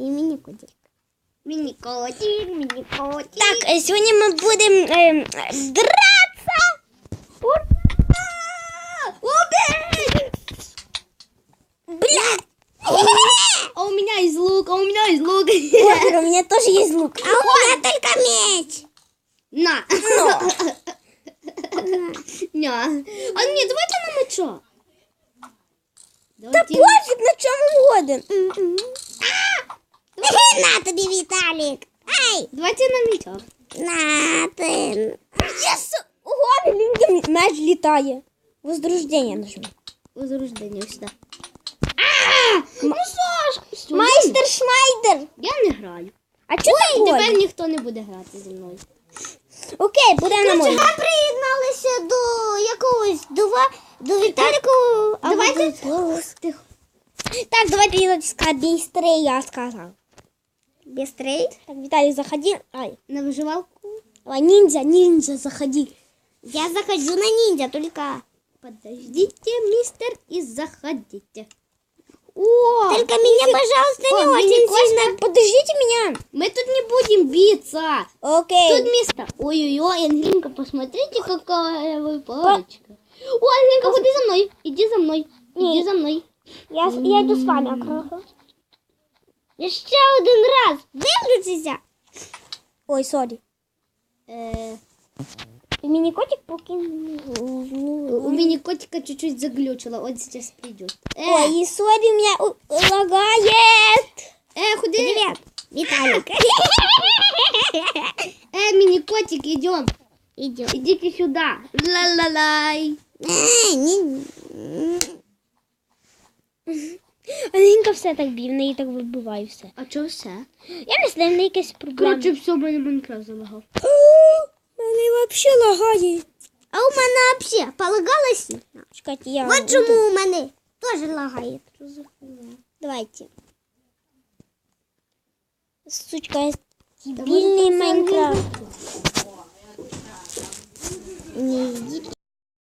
І міні-котик. Міні-котик, міні-котик. Так, е, сьогодні ми будемо е, драться. Ура! Убей! Бля! А у меня есть лук, а у меня есть лук. Ой, у меня тоже есть лук. А у меня только меч. На. На. А нет, давайте на мечо. Та пофіг на чому годен. На тобі, Віталік. Ай, Давайте на мечо. на ти. Єс! Ого, Лінка меч літає. Возрождення нажми. Возрождение сюда. А! Ну, Сашка, всё, Майстер Шнайдер. Я не граю. А чого ти тепер ніхто не буде грати зі мною. Окей, буде на моєму. приєдналися до якогось до, Ва- до Віталіку. а Давайте. Так, давайте я сказать быстрее, я сказал. Быстрей. Так, Виталий, заходи. Ай, На выживалку. давай, ниндзя, ниндзя, заходи. Я захожу на ниндзя, только. Подождите, мистер, и заходите. О, Только меня, пожалуйста, О, не очень сильно. Подождите меня. мы тут не будем биться. Окей. Тут место. Ой-ой-ой, Ангелинка, посмотрите, какая вы палочка. О, Ангелинка, ходи за мной. Иди за мной. Иди Ні. за мной. Я, я иду с вами, аккуратно. Ще один раз. Виключися. Ой, сори. Э, Мини-котик поки... у меня котика чуть-чуть заглючило. Он сейчас придет. Э, Ой, и сори, у меня у- лагает. э, ходи. Привіт, Віталік. Э, мини-котик, идем. Ідем. Идите сюда. Ла-ла-лай. Ні. Аненька все так бів, в неї так вибиває все. А чого все? Я не знаю, в неї якась проблема. Все, в мене Майнкрафт залагав. Мене взагалі лагає. А у мене взагалі полагалось? Чекайте, я... От чому у мене теж лагає. Давайте. Сучка, дебильный Майнкрафт.